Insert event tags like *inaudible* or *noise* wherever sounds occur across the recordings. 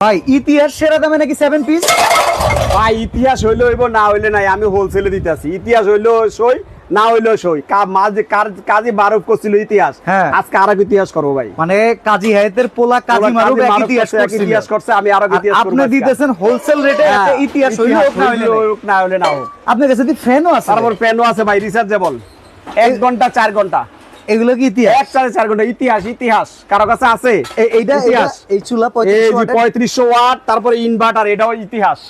ভাই ইতিহাস সেরা দামে নাকি সেভেন পিস ভাই ইতিহাস হইলে হইব না হইলে নাই আমি হোলসেলে দিতেছি। ইতিহাস হইলেও সই না হইলেও সই। মাঝে কাজে বারফ করছিল ইতিহাস। হ্যাঁ। আজকে আর ইতিহাস করব ভাই। মানে কাজী হায়াতের পোলা কাজী মারুফ ইতিহাস। ইতিহাস করছে, আমি আরও ইতিহাস আপনি। দিতেছেন হোলসেল রেটে হ্যাঁ, ইতিহাস হইলে হোক না হইলে না হোক। আপনার কাছে ফ্যানও আছে। তারপর পেনও আছে ভাই রিচার্জেবল এক ঘণ্টা চার ঘণ্টা। এগুলো কি ইতিহাস? এক সাড়ে চার ঘণ্টা ইতিহাস ইতিহাস। কারও কাছে আছে? এইটা ইতিহাস। এই চুলা পঁয়ত্রিশশো ওয়াট তারপরে ইনভার্টার এটাও ইতিহাস।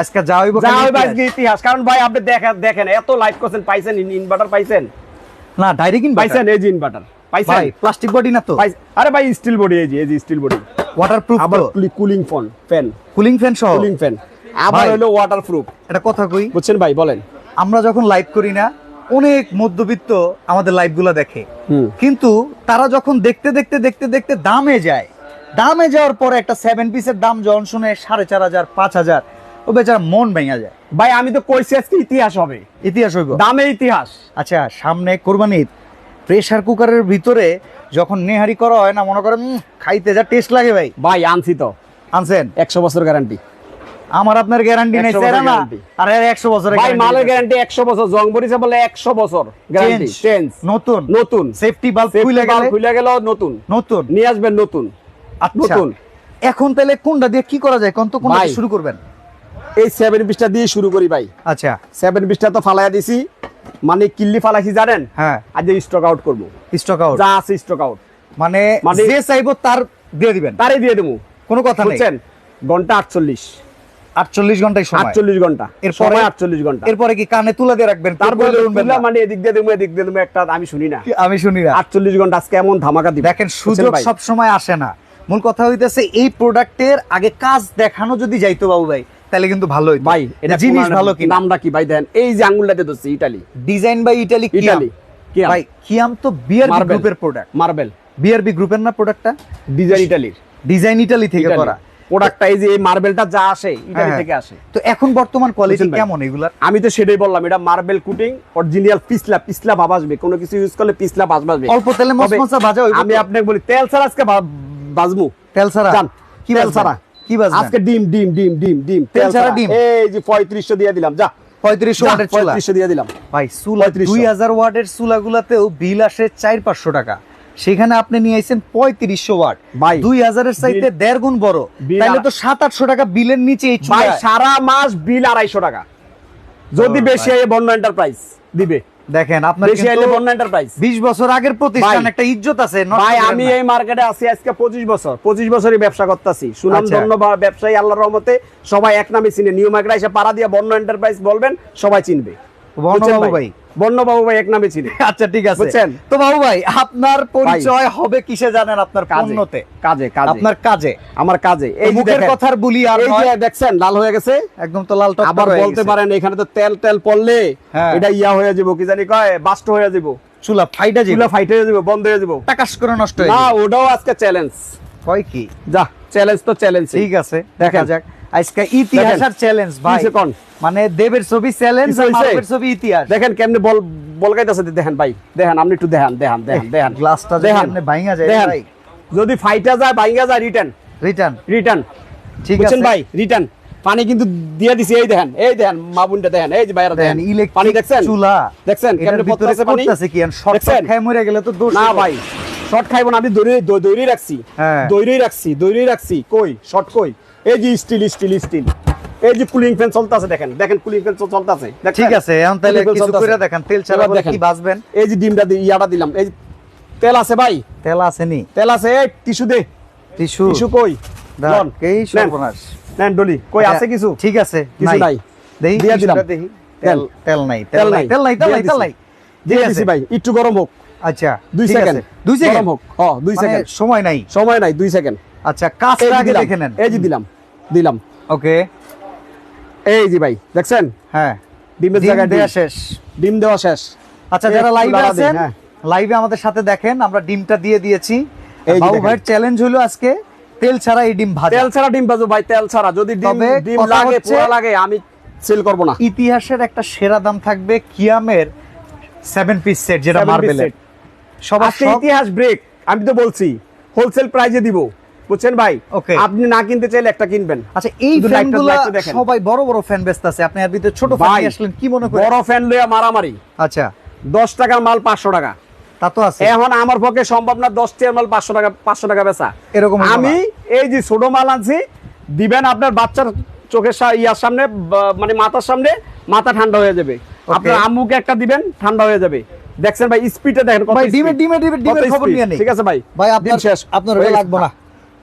আজকে যা হইব যা খালি আজকে ইতিহাস। কারণ ভাই আপনি দেখেন দেখেন এত লাইভ করছেন পাইছেন ইনভার্টার পাইছেন? না ডাইরেক্ট ইনভার্টার পাইছেন এই যে ইনভার্টার পাইছেন? প্লাস্টিক বডি না তো? আরে ভাই স্টিল বডি এই যে এই যে স্টিল বডি ওয়াটারপ্রুফ আবার cooling phone fan cooling fan সহ? কুলিং ফ্যান আবার হলো ওয়াটার প্রুফ এটা কথা কই? বুঝছেন ভাই বলেন। আমরা যখন লাইভ করি না অনেক মধ্যবিত্ত আমাদের লাইভগুলো দেখে। কিন্তু তারা যখন দেখতে দেখতে দেখতে দেখতে দামে যায় দামে যাওয়ার পরে একটা সেভেন পিসের দাম যখন শুনে সাড়ে চার হাজার পাঁচ হাজার ও বেচারা মন ভেঙে যায়। ভাই আমি তো কইছি আজকে ইতিহাস হবে। ইতিহাস হইব? দামে ইতিহাস। আচ্ছা সামনে কোরবানির প্রেসার কুকারের ভিতরে যখন নেহারি করা হয় না মনে করেন খাইতে যা টেস্ট লাগে ভাই। ভাই আনছি তো। আনছেন? একশো বছর গ্যারান্টি আমার আপনার গ্যারান্টি নাই 100 সেরা না। আর একশো বছরের ভাই মালের গ্যারান্টি একশো বছর জং বরিছে বলে একশো বছর গ্যারান্টি চেঞ্জ নতুন। নতুন। সেফটি বাল্ব খুলে গেলে। খুলে গেল নতুন। নতুন। নিয়ে আসবেন নতুন। আচ্ছা। নতুন। এখন তাহলে কোনটা দিয়ে কি করা যায়? কোন তো কোনটা শুরু করবেন? এই সেভেন পিসটা দিয়ে শুরু করি ভাই। আচ্ছা। সেভেন পিসটা তো ফালাইয়া দিছি। মানে কিল্লি ফালাইছি জানেন? হ্যাঁ। আজ স্টক আউট করব। স্টক আউট যা আছে স্টক আউট মানে মানে- যে চাইব তার দিয়ে দিবেন। তারই দিয়ে দেবো। কোনো কথা নেই। বুঝছেন ঘণ্টা আটচল্লিশ। সময়। ঘণ্টা। এরপরে- সময় আটচল্লিশ ঘণ্টা। এরপরে কি কানে তুলে দিয়ে রাখবেন? তারপরে তারপরে উঠবেন না। মানে এদিক দিয়ে দেবো এদিক দিয়ে দেবো একটা আমি শুনি না। আমি শুনি না। আটচল্লিশ ঘণ্টা আজকে এমন ধামাকা দিবে। দেখেন সুযোগ সব সময় আসে না। মূল কথা হইতেছে এই প্রোডাক্টের আগে কাজ দেখানো যদি যাইতো বাবু ভাই তাহলে কিন্তু ভালো ভাই এটা জিনিস ভালো কি নামটা কি ভাই দেন? এই যে আঙ্গুলটাতে ধরছি Italy. Design by Italy Italy. ভাই কিয়াম তো বিআরবি Marble। গ্রুপের প্রোডাক্ট মার্বেল। বিআরবি গ্রুপের না প্রোডাক্টটা ডিজাইন ইটালির। ডিজাইন ইটালি থেকে করা। প্রোডাক্টটা এই যে এই মার্বেলটা যা আসে ইটালি হ্যাঁ, থেকে আসে। তো এখন বর্তমান কোয়ালিটি কেমন এগুলার? আমি তো সেটাই বললাম এটা মার্বেল কুটিং অরিজিনাল পিছলা পিছলা ভাব আসবে। কোনো কিছু ইউজ করলে পিছলা ভাব আসবে। অল্প তেলে মশমশা ভাজা আমি আপনাকে বলি তেল ছাড়া আজকে ভাজমু তেল ছাড়া? জান কি তেল ছাড়া? কি? আজকে ডিম ডিম ডিম ডিম ডিম তেল ছাড়া ডিম? এই যে পঁয়ত্রিশশো দিয়ে দিলাম যা। ওয়াটের চুলা? দিয়ে দিলাম। ভাই চুলা 3500 দুই হাজার ওয়াটের চুলাগুলাতেও বিল আসে চার পাঁচশো টাকা। সেখানে আপনি নিয়ে আইছেন পঁয়ত্রিশশো ওয়াট। দুই হাজারের চাইতে দেড় গুণ বড়। তাহলে তো সাত আটশো টাকা বিলের নিচে সারা মাস বিল আড়াইশো টাকা। যদি বেশি। হয় বন্য এন্টারপ্রাইজ দিবে। দেখেন আপনার বেশি আইলে বন্য এন্টারপ্রাইজ বছর আগের প্রতিষ্ঠান একটা ইজ্জত আছে ভাই আমি এই মার্কেটে আছি আজকে পঁচিশ বছর। পঁচিশ বছরই ব্যবসা করতেছি। সুনাম আচ্ছা। ব্যবসায়ী আল্লাহর রহমতে সবাই এক নামে চিনে। নিউ মার্কেটে এসে পাড়া দিয়ে বন্য এন্টারপ্রাইজ বলবেন সবাই চিনবে। ভাই। বন্য বাবু ভাই এক নামে চিনে। *laughs* আচ্ছা ঠিক আছে। বুঝছেন? তো বাবু ভাই আপনার পরিচয় হবে কিসে জানেন আপনার কাজে পণ্যতে? কাজে কাজে। আপনার কাজে। আমার কাজে। এই মুখের কথার বুলি আর এই যে দেখছেন লাল হয়ে গেছে? একদম তো লাল টক আবার বলতে পারেন এখানে তো তেল তেল পড়লে হ্যাঁ। এটা ইয়া হয়ে যাব কি জানি কয় বাস্ট হয়ে যাব। চুলা ফাইটা চুলা জিলা ফাইট হয়ে যাব বন্ধ হয়ে যাব। টাকাস করে নষ্ট হয়ে না ওটাও আজকে চ্যালেঞ্জ কয় কি? যা চ্যালেঞ্জ তো চ্যালেঞ্জ ঠিক আছে দেখা যাক। আজকে ইতিহাস আর চ্যালেঞ্জ ভাই? মানে দেবের ছবি চ্যালেঞ্জ আর? মানবের ছবি ইতিহাস। দেখেন কেমনে বল বল গাইতেছে দেখেন ভাই দেখেন আপনি একটু দেখেন দেখেন দেখেন দেখেন। গ্লাসটা দেখেন এমনি ভাঙা যায় ভাই। যদি ফাইটা যায় ভাইঙ্গা যায় রিটার্ন রিটার্ন রিটার্ন ঠিক আছে। ভাই? রিটার্ন পানি কিন্তু দিয়ে দিছি এই দেখেন এই দেখেন মাবুনটা দেখেন এই যে বাইরে দেখেন পানি দেখছেন? চুলা। দেখছেন কেমনে পড়তেছে পানি? পড়তেছে কি? আর শর্ট? খায় মরে গেলে তো দোষ না ভাই শর্ট খাইব না আমি দড়ি দ- রাখছি। হ্যাঁ। দড়ি রাখছি দড়ি রাখছি। কই? শর্ট কই? এই যে স্টিল স্টিল স্টিল এই যে কুলিং ফ্যান চলতেছে দেখেন। দেখেন কুলিং ফ্যান চলতেছে। ঠিক আছে এখন তাহলে কিছু করে দেখেন। তেল ছাড়া। কি বাঁচবেন? এই যে ডিমটা ইয়াটা দিলাম। এই তেল আছে ভাই? তেল আসেনি তেল আছে এই টিস্যু দে। টিস্যু? টিস্যু কই? এই সর্বনাশ। নেন ডলি। কই আছে কিছু? ঠিক আছে কিছু নাই। দেই দিয়া দিলাম। দেখি তেল তেল। নাই তেল নাই। তেল নাই তেল নাই তেল নাই। দিয়ে দিছি ভাই। একটু গরম হোক। আচ্ছা দুই ঠিক সেকেন্ড। আছে। দুই সেকেন্ড? গরম হোক। হ্যাঁ দুই মানে সেকেন্ড। সময় নাই। সময় নাই দুই সেকেন্ড। আচ্ছা কাজটা আগে দেখে নেন। এই যে দিলাম দিলাম। ওকে। এই যে ভাই দেখছেন? হ্যাঁ। ডিমের দেয়া শেষ। ডিম দেওয়া শেষ। আচ্ছা যারা লাইভে আছেন হ্যাঁ। লাইভে আমাদের সাথে দেখেন আমরা ডিমটা দিয়ে দিয়েছি। বাবু। ভাইয়ের চ্যালেঞ্জ হলো আজকে তেল ছাড়া এই ডিম ভাজা। তেল ছাড়া ডিম বাজু ভাই তেল ছাড়া। যদি ডিম ডিম লাগে পোড়া লাগে আমি সেল করব না। ইতিহাসের একটা সেরা দাম থাকবে কিয়ামের সেভেন পিস সেট যেটা মার্বেলের সবার ইতিহাস ব্রেক আমি তো বলছি হোলসেল প্রাইজে দিব। বুঝছেন ভাই. আপনি না কিনতে চাইলে একটা কিনবেন। আচ্ছা এই ফ্যানগুলো সবাই বড় বড় ফ্যান বেচতে আছে। আপনি এর ভিতরে ছোট ফ্যান আসলেন কি মনে করেন? বড় ফ্যান লইয়া মারামারি। আচ্ছা। দশ টাকার মাল পাঁচশো টাকা। তা তো আছে। এখন আমার পক্ষে সম্ভব না দশ টাকার মাল পাঁচশো টাকা পাঁচশো টাকা বেচা। এরকম আমি এই যে ছোট মাল আনছি দিবেন আপনার বাচ্চার চোখের ইয়ার সামনে মানে মাথার সামনে মাথা ঠান্ডা হয়ে যাবে। আপনার আম্মুকে একটা দিবেন ঠান্ডা হয়ে যাবে। দেখছেন ভাই স্পিডে দেখেন কত ভাই speed। ডিমের ডিমের খবর নিয়ে নেই। ঠিক আছে ভাই। ভাই ডিম আপনার শেষ। আপনার। লাগবে না।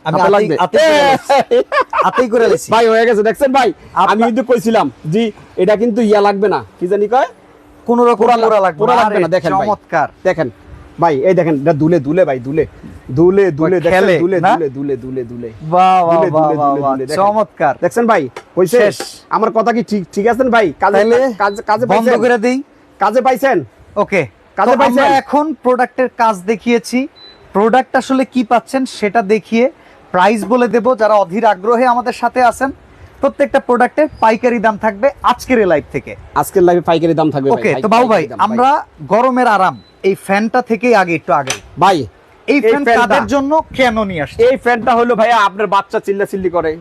আমি আপনার আতেই- লাগবে। আতেই করে লেছি। আতেই করে লেছি। ভাই হয়ে গেছে দেখছেন ভাই? আমি কিন্তু কইছিলাম জি এটা কিন্তু ইয়া লাগবে না। কি জানি কয়? কোন রকম পোড়া পোড়া লাগ- লাগবে না। লাগবে না, আরে, দেখেন চমৎকার। দেখেন। ভাই এই দেখেন এটা দুলে দুলে ভাই দুলে। দুলে দুলে ওই দেখেন খেলে, দুলে দুলে দুলে দুলে দুলে। বাহ বাহ বাহ দুলে, বাহ দুলে, বাহ, দুলে, দেখেন। চমৎকার। দেখছেন ভাই? হইছে? আমার কথা কি ঠিক ঠিক আছেন ভাই? কাজে কাজে কাজে বন্ধ করে দেই। কাজে পাইছেন? ওকে। কাজে পাইছেন? এখন প্রোডাক্টের কাজ দেখিয়েছি। প্রোডাক্ট আসলে কি পাচ্ছেন সেটা দেখিয়ে প্রাইস বলে দেব যারা অধীর আগ্রহে আমাদের সাথে আছেন। প্রত্যেকটা প্রোডাক্টের পাইকারি দাম থাকবে আজকের লাইভ থেকে। আজকের লাইভে পাইকারি দাম থাকবে ওকে তো বাবু ভাই আমরা গরমের আরাম এই ফ্যানটা থেকেই আগে একটু আগে। ভাই এই ফ্যান কাদের জন্য কেন নিয়ে আসছে এই ফ্যানটা হলো ভাইয়া আপনার বাচ্চা চিল্লা চিল্লি করে।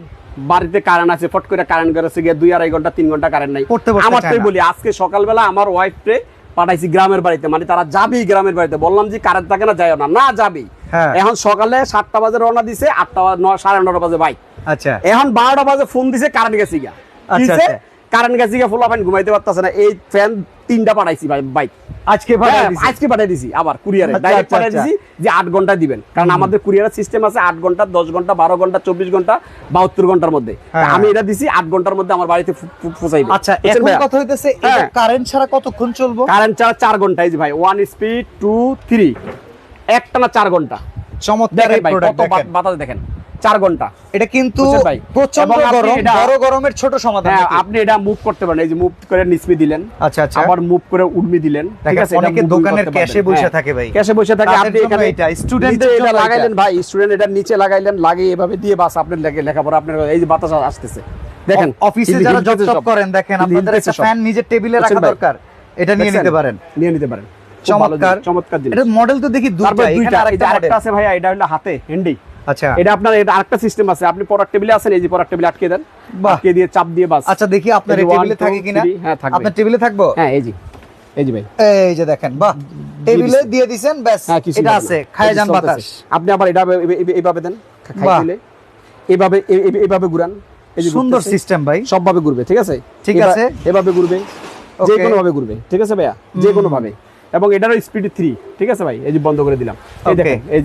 বাড়িতে কারেন্ট আছে ফট করে কারেন্ট গেছে গিয়ে দুই আড়াই ঘণ্টা তিন ঘণ্টা কারেন্ট নাই। আমার তাই বলি আজকে সকালবেলা আমার ওয়াইফকে পাঠাইছি গ্রামের বাড়িতে মানে তারা যাবেই গ্রামের বাড়িতে। বললাম যে কারেন্ট থাকে না যায় না না যাবেই। এখন সকালে সাতটা বাজে রওনা দিছে আটটা সাড়ে নটা বাজে বাইক আচ্ছা। এখন বারোটা বাজে ফোন দিছে কারেন্ট গেছে গিয়া। আচ্ছা, দিছে, আচ্ছা। কারেন্ট গেছে গিয়া ফুলা ফাইন ঘুমাইতে পারতেছে না। এই ফ্যান তিনটা পাঠাইছি ভাই বাইক আজকে হ্যাঁ, আজকে পাঠিয়ে দিছি আবার কুরিয়ারে আচ্ছা, ডাইরেক্ট আচ্ছা, পাঠিয়ে আচ্ছা। দিছি যে আট ঘণ্টা দিবেন। কারণ আমাদের কুরিয়ারের সিস্টেম আছে আট ঘণ্টা দশ ঘণ্টা বারো ঘণ্টা চব্বিশ ঘণ্টা বাহাত্তর ঘণ্টার মধ্যে। হ্যাঁ। আমি এটা দিছি আট ঘণ্টার মধ্যে আমার বাড়িতে পৌঁছাইবে আচ্ছা এখন কথা হইতেছে হ্যাঁ। কারেন্ট ছাড়া কতক্ষণ চলবো? কারেন্ট চার্জ চার ঘণ্টা ভাই। ওয়ান স্পিড টু থ্রি একটানা চার ঘণ্টা। চমৎকার দেখেন বাতাস চার ঘণ্টা। এটা কিন্তু প্রচণ্ড আপনি গরম এটা- বড় গরমের ছোট সমাধান হ্যাঁ আপনি এটা মুভ করতে পারেন এই যে মুভ করে নিসবি দিলেন আচ্ছা আচ্ছা। আবার মুভ করে দিলেন ঠিক আছে? এটা অনেকে দোকানের ক্যাশে বসে হ্যাঁ। থাকে ভাই। ক্যাশে বসে থাকে আপনি এখানে এটা, স্টুডেন্টদের নিচে এটা লাগাইলেন ভাই স্টুডেন্ট এটা নিচে লাগাইলেন লাগিয়ে এভাবে দিয়ে বাস আপনার লেখে লেখাপড়া আপনার এই যে বাতাস আসতেছে। দেখেন অফিসে যারা জব করেন দেখেন আপনাদের একটা ফ্যান নিজের টেবিলে রাখা দরকার। এটা নিয়ে নিতে পারেন। নিয়ে নিতে পারেন। চমৎকার। চমৎকার জিনিস। এটা মডেল তো দেখি তারপর দুইটা আরেকটা আছে ভাইয়া এটা হলো হাতে হ্যান্ডি আচ্ছা। এটা আপনার এটা আরেকটা সিস্টেম আছে। আপনি পড়ার টেবিলে আছেন এই যে পড়ার টেবিলে আটকে দেন। আটকে দিয়ে চাপ দিয়ে বাস। আচ্ছা দেখি আপনার টেবিলে থাকে কিনা। হ্যাঁ, থাকবে। আপনার টেবিলে থাকব? হ্যাঁ এই যে এই যে ভাই। এই যে দেখেন বাহ। টেবিলে দিয়ে দিছেন ব্যাস। হ্যাঁ এটা আছে খায় যান বাতাস। আপনি আবার এটা এইভাবে দেন খাই দিলে। এইভাবে এই- এই- এইভাবে ঘুরান। এই যে সুন্দর সিস্টেম ভাই। সবভাবে ঘুরবে ঠিক আছে? ঠিক আছে। এভাবে ঘুরবে যে কোনো ভাবে ঘুরবে ঠিক আছে ভাইয়া? যে কোনো ভাবে এবং এটারও স্পিড থ্রি ঠিক আছে ভাই? এই যে বন্ধ করে দিলাম। এই দেখেন এই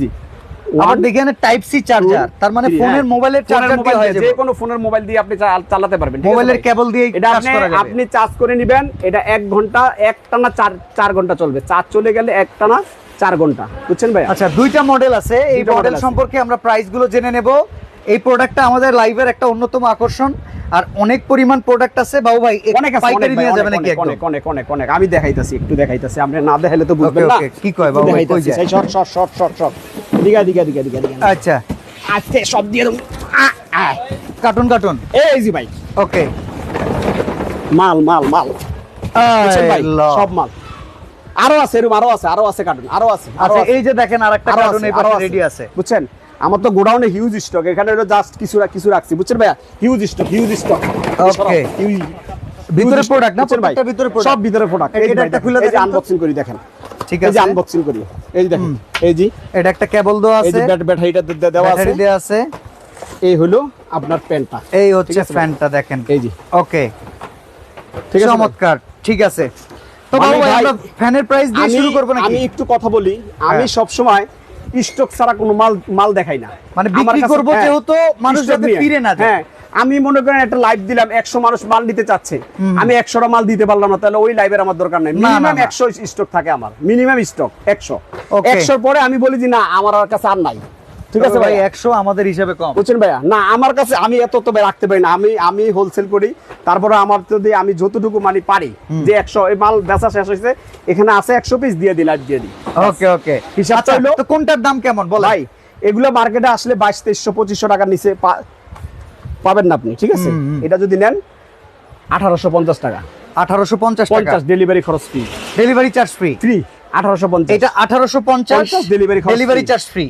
আবার এখানে টাইপ সি চার্জার তার মানে ফোনের। মোবাইলের চার্জার দিয়ে হয়ে যে কোনো ফোনের মোবাইল দিয়ে আপনি চালাতে পারবেন মোবাইলের কেবল দিয়ে এটা আপনি আপনি চার্জ করে নেবেন এটা এক ঘণ্টা একটানা চার চার ঘণ্টা চলবে। চার্জ চলে গেলে একটানা চার ঘণ্টা বুঝছেন ভাই আচ্ছা দুইটা মডেল আছে। এই মডেল সম্পর্কে আমরা প্রাইসগুলো জেনে নেব। এই প্রোডাক্টটা আমাদের লাইভের একটা অন্যতম আকর্ষণ। আর অনেক পরিমাণ প্রোডাক্ট আছে। বাবু ভাই অনেক পাইকারি নিয়ে যাবে অনেক, নাকি অনেক, একদম? অনেক অনেক অনেক আমি দেখাইতাছি একটু দেখাইতাছি। আপনি না দেখাইলে তো বুঝবেন না। কি কয় বাবু ভাই, কই যায়? Short short short short short দিগা দিগা দিগা দিগা দিগা আচ্ছা। আস্তে সব দিয়ে আ। Cartoon cartoon? এই জি ভাই। ওকে মাল মাল মাল। ভাই? সব মাল। আরও আছে এরকম আরও আছে আরও আছে কার্টুন আরও আছে। আচ্ছা এই যে দেখেন আরেকটা আরও কার্টুন এই পাশে রেডি আছে। বুঝছেন? আমার তো গোডাউনে হিউজ স্টক এখানে হলো জাস্ট কিছু কিছু রাখছি বুঝছেন ভাইয়া? Huge stock huge stock okay ভিতরে প্রোডাক্ট না? ভাই? প্রত্যেকটা ভিতরে product? সব ভিতরে প্রোডাক্ট এটা- একটা খুলে দেখেন আনবক্সিং করি দেখেন। ঠিক এই যে আনবক্সিং করি। এই দেখেন এই যে এটা একটা কেবল দেওয়া এই যে ব্যাটারিটা দেওয়া আছে। ব্যাটারি দেওয়া আছে। এই হলো আপনার প্যান্টটা এই হচ্ছে আছে। ফ্যানটা দেখেন। এই যে। ওকে ঠিক আছে চমৎকার। ঠিক আছে। তো মানে বাবু আমরা ফ্যানের প্রাইস দিয়ে আমি শুরু করব নাকি? আমি একটু কথা বলি। আমি হ্যাঁ। সব সময় স্টক ছাড়া কোনো মাল মাল দেখাই না। মানে বিক্রি করব হ্যাঁ, যেহেতু মানুষ যাতে ফিরে না যায়। হ্যাঁ আমি মনে করেন একটা লাইভ দিলাম একশো মানুষ মাল নিতে চাচ্ছে। আমি একশোটা মাল দিতে পারলাম না তাহলে ওই লাইভের আমার দরকার নাই। মিনিমাম। একশো স্টক থাকে আমার। মিনিমাম স্টক একশো. একশোর পরে আমি বলি যে না আমার কাছে আর নাই। ঠিক আছে ভাই ভাই 100 আমাদের হিসাবে কম। বুঝছেন ভাইয়া? না আমার কাছে আমি এত তো রাখতে পারি না। আমি আমি হোলসেল করি। তারপরে আমার যদি আমি যতটুকু মানে পারি যে একশো এই মাল বেচা শেষ হয়েছে এখানে আছে একশো পিস দিয়ে দিই দিয়ে দিই। ওকে ওকে হিসাব চাইলো- তো কোনটার দাম কেমন? বল ভাই এগুলো মার্কেটে আসলে বাইশ তেইশশো পঁচিশশো টাকার নিচে পাবেন না আপনি ঠিক আছে। এটা যদি নেন আঠারোশো পঞ্চাশ টাকা। 1850 টাকা। পঞ্চাশ ডেলিভারি খরচ free delivery charge free free আঠারোশো পঞ্চাশ। এটা আঠারোশো পঞ্চাশ ডেলিভারি ডেলিভারি চার্জ ফ্রি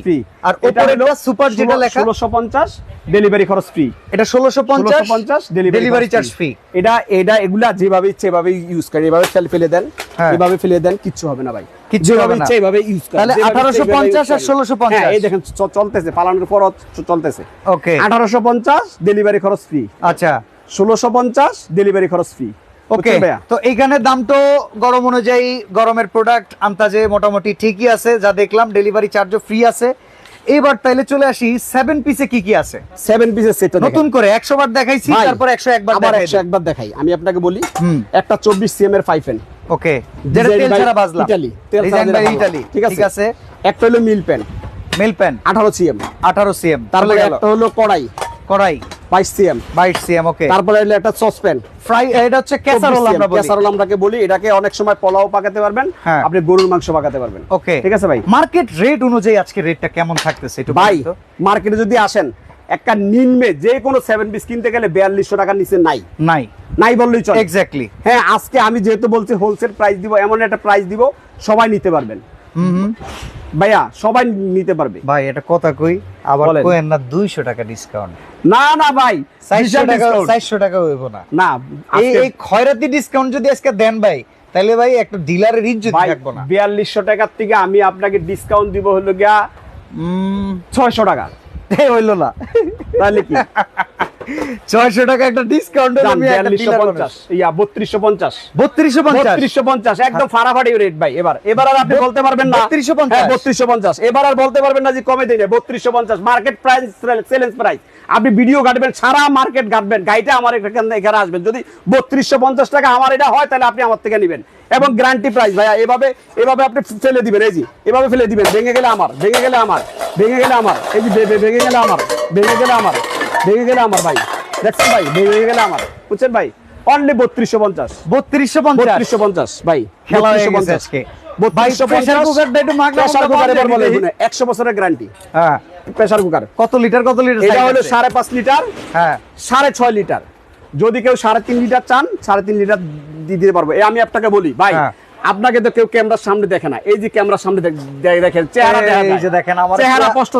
আর উপরে সুপার যেটা লেখা ষোলোশো পঞ্চাশ ডেলিভারি খরচ ফ্রি এটা ষোলোশো পঞ্চাশ পঞ্চাশ ডেলিভারি চার্জ ফ্রি এটা এটা এগুলা যেভাবে ইচ্ছে এভাবে ইউজ করে এভাবে ফেলে ফেলে দেন হ্যাঁ। এভাবে ফেলে দেন কিচ্ছু হবে না ভাই। কিচ্ছু হবে না। এভাবে ইউজ করে তাহলে 1850 আর use করে। 1650 হ্যাঁ এই দেখেন চলতেছে পালানোর পর চলতেছে। ওকে আঠারোশো পঞ্চাশ ডেলিভারি খরচ ফ্রি আচ্ছা। ষোলোশো পঞ্চাশ ডেলিভারি খরচ ফ্রি ওকে তো এইখানে দাম তো গরম অনুযায়ী গরমের প্রোডাক্ট আন্তাজে মোটামুটি ঠিকই আছে যা দেখলাম ডেলিভারি চার্জও ফ্রি আছে। এবার তাইলে চলে আসি সেভেন পিসে কি কি আছে? সেভেন পিসের সেট নতুন করে একশো বার দেখাইছি তারপর একশো একবার আবার একশো একবার দেখাই। আমি আপনাকে বলি একটা চব্বিশ সিএম এর ফাইভ এন ওকে যেটা তেল ছাড়া বাজলাম। Italy, তেল ছাড়া। ইটালি ঠিক আছে? একটা হলো মিল পেন মিল প্যান আঠারো সিএম আঠারো সিএম তারপরে একটা হলো কড়াই। কড়াই? বাইশ সিএম। বাইশ সিএম ওকে তারপরে হলো একটা সসপ্যান। ফ্রাই এটা হচ্ছে ক্যাসারোল আমরা বলি। ক্যাসারোল আমরাকে বলি এটাকে অনেক সময় পোলাও পাকাতে পারবেন হ্যাঁ। আপনি গরুর মাংস পাকাতে পারবেন। ওকে ঠিক আছে ভাই? মার্কেট রেট অনুযায়ী আজকে রেটটা কেমন থাকতেছে একটু ভাই মার্কেটে যদি আসেন একটা নিম্নে যে কোনো সেভেন পিস কিনতে গেলে বিয়াল্লিশশো টাকার নিচে নাই। নাই। নাই বললেই চলে। এক্স্যাক্টলি হ্যাঁ আজকে আমি যেহেতু বলছি হোলসেল প্রাইস দিব এমন একটা প্রাইস দিব সবাই নিতে পারবেন। ভাইয়া সবাই নিতে পারবে। ভাই এটা কথা কই আবার কোয়েন না দুইশো টাকা ডিসকাউন্ট না না ভাই চারশো বিশাল টাকা discount। চারশো টাকা হইব না। না এই এই খয়রাতি ডিসকাউন্ট যদি আজকে দেন ভাই তাহলে ভাই একটা ডিলারের ইজ্জত থাকব না। বিয়াল্লিশশো টাকার থেকে আমি আপনাকে ডিসকাউন্ট দিব হলো গিয়া উম, ছয়শো টাকা। এই হইল না। তাহলে কি? ছয়শো টাকা একটা ডিসকাউন্ট ইয়া পঞ্চাশ। একদম ফাড়াফাড়ি রেট ভাই এবার। এবার আর আপনি বলতে পারবেন না। 3250 হ্যাঁ, 3250 এবার আর বলতে পারবেন না যে কমে মার্কেট প্রাইস সেলেন্স প্রাইস আপনি ভিডিও কাটবেন সারা মার্কেট কাটবেন গাইটা আমার এখানে এখানে আসবেন। যদি বত্রিশশো পঞ্চাশ টাকা আমার এটা হয় তাহলে আপনি আমার থেকে নেবেন। এবং গ্যারান্টি প্রাইস ভাইয়া এভাবে এভাবে আপনি ফেলে দিবেন এই যে। এভাবে ফেলে দিবেন। ভেঙে গেলে আমার ভেঙে গেলে আমার ভেঙে গেলে আমার। এই যে ভেঙে গেলে আমার ভেঙে গেলে আমার। ভেঙে গেলে আমার ভাই। দেখছেন ভাই ভেঙে গেলে আমার। বুঝছেন ভাই? অনলি বত্রিশশো পঞ্চাশ। বত্রিশশো পঞ্চাশ। বত্রিশশো পঞ্চাশ ভাই। খেলা গেছে 3250 আজকে। বত্রিশশো ভাই, pressure cooker টা একটু মাগনা প্রেসার মাগনা কুকার এবার বাদ বলে দিয়ে শুনে, একশো বছরের গ্যারান্টি হ্যাঁ। প্রেসার কুকার কত লিটার কত লিটার এটা হলো সাড়ে পাঁচ লিটার হ্যাঁ। সাড়ে ছয় লিটার যদি কেউ সাড়ে তিন লিটার চান সাড়ে তিন লিটার দিয়ে দিতে পারব। আমি আপনাকে বলি ভাই হ্যাঁ। আপনাকে তো কেউ ক্যামেরার সামনে দেখে না। এই যে ক্যামেরার সামনে দেখেন চেহারা দেখা এই যায়। যে দেখেন আমার চেহারা স্পষ্ট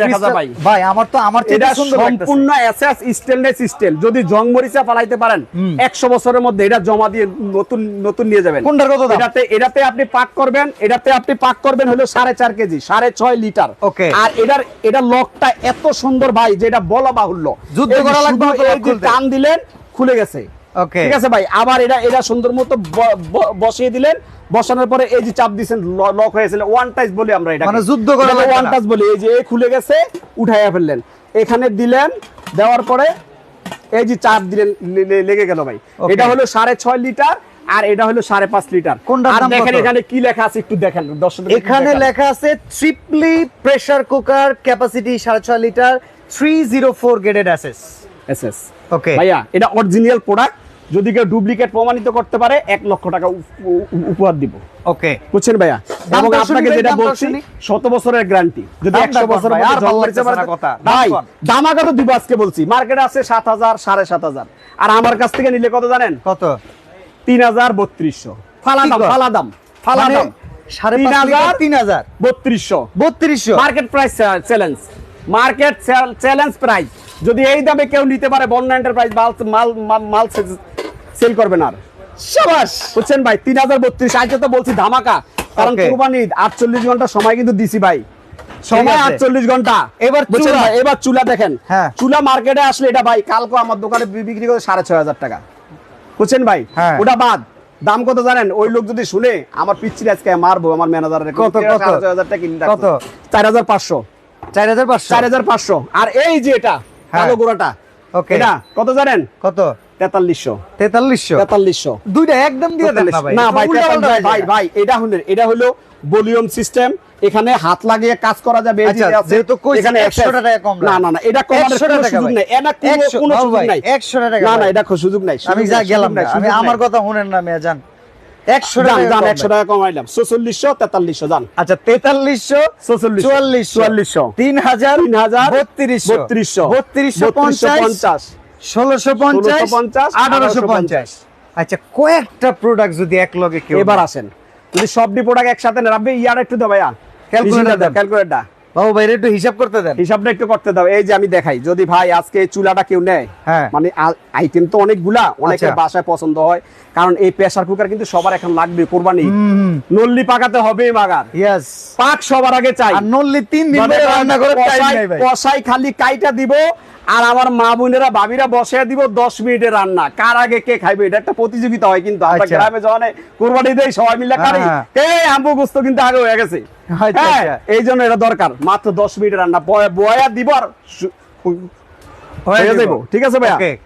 দেখা যায় ভাই। ভাই আমার তো আমার এটা সুন্দর লাগতেছে। সম্পূর্ণ এসএস স্টেনলেস স্টিল যদি জং মরিচা ফালাইতে পারেন হুম। একশো বছরের মধ্যে এটা জমা দিয়ে নতুন নতুন নিয়ে যাবেন। কোনটার কত দাম? এটাতে এটাতে আপনি পাক করবেন এটাতে আপনি পাক করবেন হলো সাড়ে চার কেজি সাড়ে ছয় লিটার। ওকে। আর এটার এটা লকটা এত সুন্দর ভাই যেটা বলা বাহুল্য। যুদ্ধ করা লাগবে এই যে টান দিলেন খুলে গেছে। ঠিক আছে ভাই আবার এটা এটা সুন্দর মতো বসিয়ে দিলেন। বসানোর পরে এই যে চাপ দিছেন লক হয়েছিল ওয়ান টাচ বলি আমরা এটা মানে যুদ্ধ করা ওয়ান। টাচ বলি। এই যে এই খুলে গেছে উঠাইয়া ফেললেন। এখানে দিলেন দেওয়ার পরে এই যে চাপ দিলেন লেগে গেল ভাই। এটা হলো সাড়ে ছয় লিটার আর এটা হলো সাড়ে পাঁচ লিটার। কোনটার আর দেখেন এখানে কি লেখা আছে একটু দেখেন একটু এখানে লেখা আছে ট্রিপলি প্রেসার কুকার ক্যাপাসিটি সাড়ে ছয় লিটার থ্রি জিরো ফোর গেটেড অ্যাসেস SS ওকে ভাইয়া এটা অরিজিনাল প্রোডাক্ট যদি কেউ ডুপ্লিকেট প্রমাণিত করতে পারে এক লক্ষ টাকা উপ- উপ- উপহার দিব। ওকে। বুঝছেন ভাইয়া? এবং আপনাকে যেটা বলছি শত বছরের গ্যারান্টি যদি একশো কোন বছরের ভাই? দাম ভাই কোন? দামাকা তো দিব আজকে বলছি। মার্কেটে আছে সাত হাজার সাড়ে সাত হাজার। আর আমার কাছ থেকে নিলে কত জানেন? কত? তিন হাজার বত্রিশশো। ফালা কি দাম ফালা দাম ফালা দাম। সাড়ে তিন পাঁচ হাজার লিটার তিন হাজার। বত্রিশশো। বত্রিশশো। Market price challenge market challenge price যদি এই দামে কেউ নিতে পারে বন্যা এন্টারপ্রাইজ মাল মাল মাল- সেল করবে না আর সাবাস বুঝছেন ভাই তিন হাজার বত্রিশ আজকে তো বলছি ধামাকা কারণ. কুরবানি আটচল্লিশ ঘণ্টা সময় কিন্তু দিছি ভাই সময়। আটচল্লিশ ঘণ্টা এবার চুলা। এবার চুলা দেখেন হ্যাঁ। চুলা মার্কেটে আসলে এটা ভাই কালকে আমার দোকানে বিক্রি করে সাড়ে ছয় হাজার টাকা বুঝছেন ভাই হ্যাঁ। ওটা বাদ দাম কত জানেন ওই লোক যদি শুনে আমার পিচ্ছি আজকে মারবো আমার ম্যানেজারের কত, কত? কত? চার হাজার পাঁচশো চার হাজার পাঁচশো চার হাজার পাঁচশো আর এই যে এটা। কালো গোড়াটা। Okay. এটা কত জানেন? কত? তেতাল্লিশশো। তেতাল্লিশশো? তেতাল্লিশশো। দুইটা একদম দিয়ে দেন না ভাই। ভাই উল্টা তেতাল্লিশ- পাল্টা হয়ে ভাই এটা হলো এটা হলো ভলিউম সিস্টেম। এখানে হাত লাগিয়ে কাজ করা যাবে আচ্ছা, যেহেতু কইছেন এখানে 100 টাকা কম না। না না এটা কমানোর 100 টাকা সুযোগ নাই। এটা কোনো 100 কোনো বাবু সুযোগ নাই। 100 টাকা না না এটা সুযোগ নাই। আমি যা গেলাম না আমি আমার কথা শুনেন না মেয়ে যান। একশো যান টাকা যান একশো টাকা কমাইলাম। চল্লিশশো তেতাল্লিশশো যান আচ্ছা তেতাল্লিশশো চৌচল্লিশশো, চুয়াল্লিশশো চুয়াল্লিশশো, তিন হাজার তিন হাজার, বত্রিশশো বত্রিশশো, বত্রিশশো বত্রিশশো পঞ্চাশ পঞ্চাশ ষোলোশো পঞ্চাশ পঞ্চাশ, আঠারোশো পঞ্চাশ। আচ্ছা কয়েকটা প্রোডাক্ট যদি এক লগে কেউ এবার আসেন। যদি সবটি প্রোডাক্ট একসাথে নেন আপনি ইয়ার একটু Calculator দেন। ক্যালকুলেটরটা বাবু ভাই একটু হিসাব করতে দেন। হিসাবটা একটু করতে দাও। এই যে আমি দেখাই যদি ভাই আজকে চুলাটা কেউ নেয় হ্যাঁ। মানে আইটেম তো অনেকগুলা অনেকের আচ্ছা। বাসায় পছন্দ হয় কারণ এই প্রেসার কুকার কিন্তু সবার এখন লাগবে কোরবানি। নল্লি পাকাতে হবে মাগার। ইয়েস পাক সবার আগে চাই। আর নল্লি তিন দিন মানে ধরে রান্না করে টাইম কষাই- নাই ভাই। কষাই খালি কাইটা দিব আর আমার মা বোনেরা ভাবিরা বসে দিব দশ মিনিটের রান্না। কার আগে কে খাইবে? এটা একটা প্রতিযোগিতা হয় কিন্তু। আমরা আচ্ছা। গ্রামে যখন কোরবানি দেই সবাই মিলে খাই হ্যাঁ। এই আম্বু গুস্ত কিন্তু আগে হয়ে গেছে। আচ্ছা, হ্যাঁ, আচ্ছা। এই জন্য এটা দরকার। মাত্র দশ মিনিটের রান্না। বয়া- দিব আর হয়ে হয়ে যাব। ঠিক আছে ভাইয়া?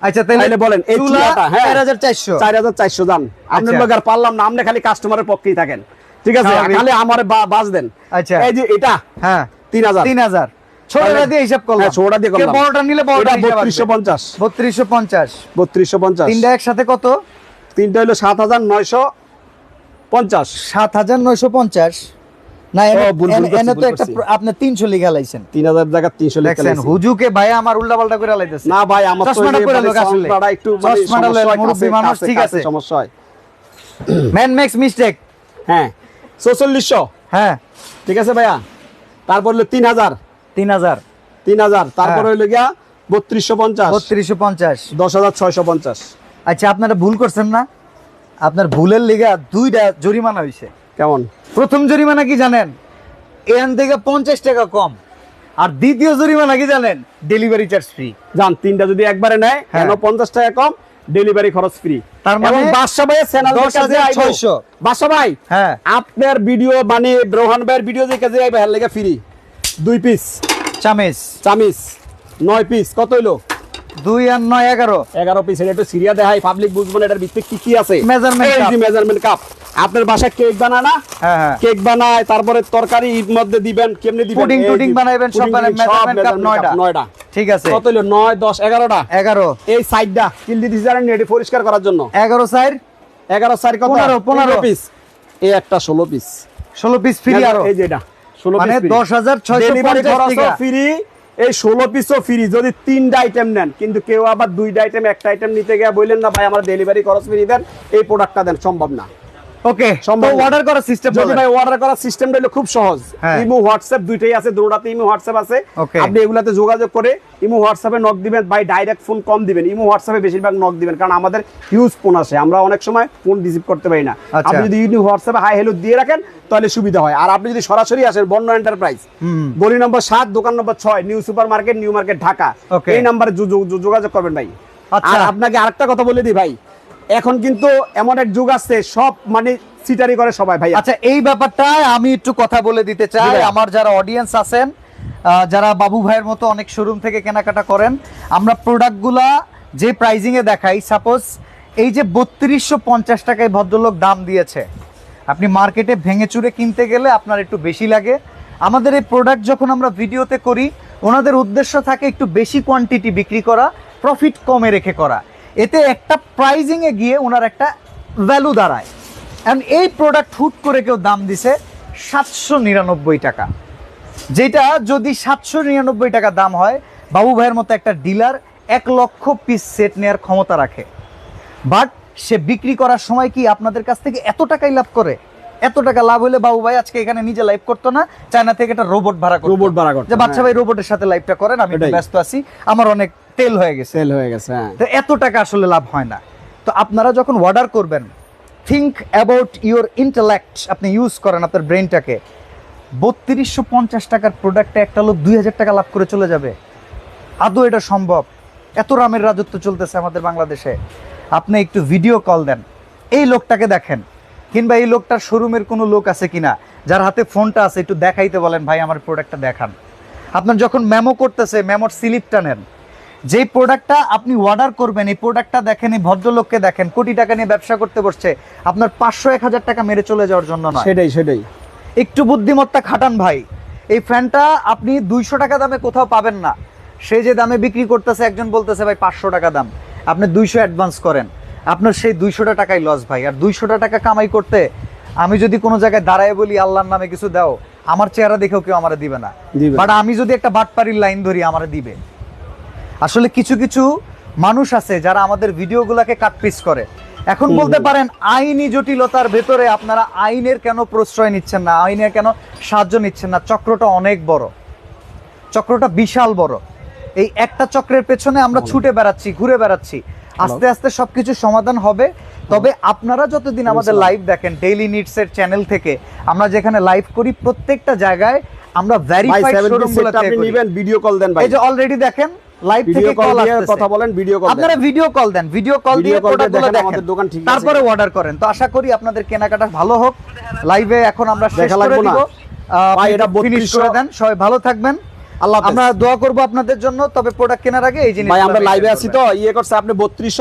আচ্ছা তাহলে বলেন, এই চুলাটা, হ্যাঁ। 4400 চার হাজার চারশো দাম। আপনার। লোক আর পারলাম না আপনি খালি কাস্টমারের পক্ষেই থাকেন। ঠিক আছে স্বাভাবিক। খালি আমার বাজ দেন। আচ্ছা। এই যে এটা হ্যাঁ। তিন হাজার। 3000 ছোটটা দিয়ে হিসাব করলাম। ছোটটা দিয়ে করলাম। বড়টা নিলে বড়টা এটা হিসাব বত্রিশশো আসবে। পঞ্চাশ। 3250 তিনটা একসাথে কত? তিনটা হলো সাত হাজার নয়শো পঞ্চাশ। 7950 না এনে ও, ভুল, ভুল এনে- করছি, এনে তো একটা আপনি 300 লিখা লাইছেন। তিন হাজার জায়গা তিনশো দেখছেন হুজুকে ভাই আমার করে লাইতেছে। না ভাই আমার তো চশমাটা মানে একটু মানে চশমাটা সমস্যা লইলে মুরব্বি মানুষ, ঠিক আছে। সমস্যা হয়। ম্যান মেক্স মিস্টেক হ্যাঁ হ্যাঁ। ঠিক আছে ভাইয়া? তারপর হলো তিন হাজার। তিন হাজার। তারপর হ্যাঁ। হইল গিয়া বত্রিশশো পঞ্চাশ। 3250 দশ হাজার ছয়শো পঞ্চাশ। আচ্ছা আপনারা ভুল করছেন না। আপনার ভুলের লিগা দুইটা জরিমানা হইছে। কেমন? প্রথম জরিমানা কি জানেন? এখান থেকে পঞ্চাশ টাকা কম। আর দ্বিতীয় জরিমানা কি জানেন? ডেলিভারি চার্জ ফ্রি যান তিনটা যদি একবারে নেয় হ্যাঁ। কেন পঞ্চাশ টাকা কম? ডেলিভারি খরচ ফ্রি তার মানে বাদশা ভাইয়ের চ্যানেল 10,600 বাদশা ভাই হ্যাঁ। আপনার ভিডিও মানে রোহান ভাইয়ের ভিডিও যে কাজে আইবে হের লেগে ফ্রি দুই পিস চামেচ। চামিস নয় পিস কত হইল? দুই আর নয় এগারো। এগারো পিস এটা একটু সিরিয়া দেখাই পাবলিক বুঝব না এটার ভিতরে কি কি আছে? মেজারমেন্ট কাপ আপনার বাসায় কেক বানায় না? হ্যাঁ হ্যাঁ। কেক বানায় তারপরে তরকারি ঈদ মধ্যে দিবেন কেমনে দিবেন? যে টুডিং বানাইবেন, সব measurement নয়টা। নয়টা ঠিক আছে। কত হইল? নয় দশ এগারোটা? এগারো। এই সাইডটা কিল দিতে জানেন এটি পরিষ্কার করার জন্য। এগারো সাইড এগারো সাইড কত? পনেরো। পিস এই একটা ষোলো পিস ষোলো পিস ফ্রি আরও। এই যে এটা। ষোলো মানে দশ হাজার ফ্রি এই ষোলো পিসও ফ্রি যদি তিনটা আইটেম নেন কিন্তু কেউ আবার দুইটা আইটেম একটা আইটেম নিতে গিয়ে বললেন না ভাই আমার ডেলিভারি খরচ ফ্রি দেন এই প্রোডাক্টটা দেন সম্ভব না। ওকে সম্ভব অর্ডার করার সিস্টেম যদি ভাই অর্ডার করার সিস্টেমটা হলো খুব সহজ। হ্যাঁ। ইমো হোয়াটসঅ্যাপ দুইটাই আছে দুটাতে ইমো হোয়াটসঅ্যাপ আছে। আপনি এগুলাতে যোগাযোগ করে ইমো হোয়াটসঅ্যাপে নক দিবেন ভাই ডাইরেক্ট ফোন কম দিবেন। ইমো হোয়াটসঅ্যাপে বেশিরভাগ নক দিবেন কারণ আমাদের হিউজ ফোন আসে আমরা অনেক সময় ফোন রিসিভ করতে পারি না। আচ্ছা। আপনি যদি ইউনি হোয়াটসঅ্যাপে হাই হ্যালো দিয়ে রাখেন তাহলে সুবিধা হয়। আর আপনি যদি সরাসরি আসেন বন্য এন্টারপ্রাইজ। গলি নম্বর সাত দোকান নম্বর ছয় new super market new market Dhaka এই নাম্বারে যোগাযোগ করবেন ভাই। আচ্ছা। আর আপনাকে আরেকটা কথা বলে দিই ভাই। এখন কিন্তু এমন এক যুগ আছে সব মানে সিটারি করে সবাই ভাই আচ্ছা এই ব্যাপারটা আমি একটু কথা বলে দিতে চাই। আমার যারা অডিয়েন্স আছেন যারা বাবু ভাইয়ের মতো অনেক শোরুম থেকে কেনাকাটা করেন আমরা প্রোডাক্টগুলা যে প্রাইজিং এ দেখাই সাপোজ এই যে বত্রিশশো পঞ্চাশ টাকায় ভদ্রলোক দাম দিয়েছে আপনি মার্কেটে ভেঙে চুরে কিনতে গেলে আপনার একটু বেশি লাগে। আমাদের এই প্রোডাক্ট যখন আমরা ভিডিওতে করি ওনাদের উদ্দেশ্য থাকে একটু বেশি কোয়ান্টিটি বিক্রি করা প্রফিট কমে রেখে করা। এতে একটা প্রাইজিং এ গিয়ে ওনার একটা ভ্যালু দাঁড়ায়। এখন এই প্রোডাক্ট হুট করে কেউ দাম দিছে সাতশো নিরানব্বই টাকা। যেটা যদি সাতশো নিরানব্বই টাকা দাম হয় বাবু ভাইয়ের মতো একটা ডিলার এক লক্ষ পিস সেট নেওয়ার ক্ষমতা রাখে। বাট সে বিক্রি করার সময় কি আপনাদের কাছ থেকে এত টাকাই লাভ করে? এত টাকা লাভ হলে বাবু ভাই আজকে এখানে নিজে লাইভ করতো না চায়না থেকে একটা রোবট ভাড়া রোবট ভাড়া করতো, যে বাচ্চা হ্যাঁ। ভাই রোবটের সাথে লাইভটা করেন আমি ব্যস্ত আছি। আমার অনেক তেল হয়ে গেছে। সেল হয়ে গেছে হ্যাঁ। তো এত টাকা আসলে লাভ হয় না। তো আপনারা যখন অর্ডার করবেন থিঙ্ক অ্যাবাউট ইউর ইন্টালেক্ট আপনি ইউজ করেন আপনার ব্রেনটাকে বত্রিশশো পঞ্চাশ টাকার প্রোডাক্টে একটা লোক দুই হাজার টাকা লাভ করে চলে যাবে। আদৌ এটা সম্ভব? এত রামের রাজত্ব চলতেছে আমাদের বাংলাদেশে। আপনি একটু ভিডিও কল দেন। এই লোকটাকে দেখেন। কিংবা এই লোকটার শোরুমের কোনো লোক আছে কিনা? যার হাতে ফোনটা আছে একটু দেখাইতে বলেন ভাই আমার প্রোডাক্টটা দেখান। আপনার যখন মেমো করতেছে মেমোর স্লিপটা নেন। যেই প্রোডাক্টটা আপনি অর্ডার করবেন এই প্রোডাক্টটা দেখেন এই ভদ্রলোককে দেখেন কোটি টাকা নিয়ে ব্যবসা করতে বসছে আপনার পাঁচশো এক হাজার টাকা মেরে চলে যাওয়ার জন্য না সেটাই সেটাই। একটু বুদ্ধিমত্তা খাটান ভাই। এই ফ্যানটা আপনি দুইশো টাকা দামে কোথাও পাবেন না। সে যে দামে বিক্রি করতেছে একজন বলতেছে ভাই পাঁচশো টাকা দাম। আপনি দুইশো অ্যাডভান্স করেন। আপনার সেই দুইশোটা টাকাই লস ভাই। আর দুইশোটা টাকা কামাই করতে আমি যদি কোনো জায়গায় দাঁড়ায় বলি আল্লাহর নামে কিছু দাও আমার চেহারা দেখেও কেউ আমার দিবে না। দিবে না। বাট আমি যদি একটা বাটপাড়ির লাইন ধরি আমার দিবে। আসলে কিছু কিছু মানুষ আছে যারা আমাদের ভিডিওগুলোকে কাটপিস করে। এখন বলতে পারেন আইনি জটিলতার ভেতরে আপনারা আইনের কেন প্রশ্রয় নিচ্ছেন না? আইনের কেন সাহায্য নিচ্ছেন না? চক্রটা অনেক বড়। চক্রটা বিশাল বড়। এই একটা চক্রের পেছনে আমরা ছুটে বেড়াচ্ছি ঘুরে বেড়াচ্ছি। আস্তে আস্তে সবকিছু সমাধান হবে। তবে আপনারা যতদিন আমাদের লাইভ দেখেন ডেইলি নিডস এর চ্যানেল থেকে আমরা যেখানে লাইভ করি প্রত্যেকটা জায়গায় আমরা ভেরিফাইড সেভেন শোরুম পিস আপনি নিবেন ভিডিও কল দেন ভাই। এই যে অলরেডি দেখেন লাইভ থেকে কল আসছে কথা বলেন ভিডিও কল আপনারা ভিডিও কল দেন ভিডিও কল দিয়ে প্রোডাক্টগুলো দেখেন আমাদের দোকান ঠিক আছে। তারপরে অর্ডার করেন। তো আশা করি আপনাদের কেনাকাটা ভালো হোক। লাইভে এখন আমরা শেষ করে দিব। ভাই, এটা ফিনিশ করে দেন। সবাই ভালো থাকবেন। আল্লাহ আমরা দোয়া করব আপনাদের জন্য তবে প্রোডাক্ট কেনার আগে এই জিনিস ভাই আমরা লাইভে আছি তো ইয়ে করছে আপনি বত্রিশশো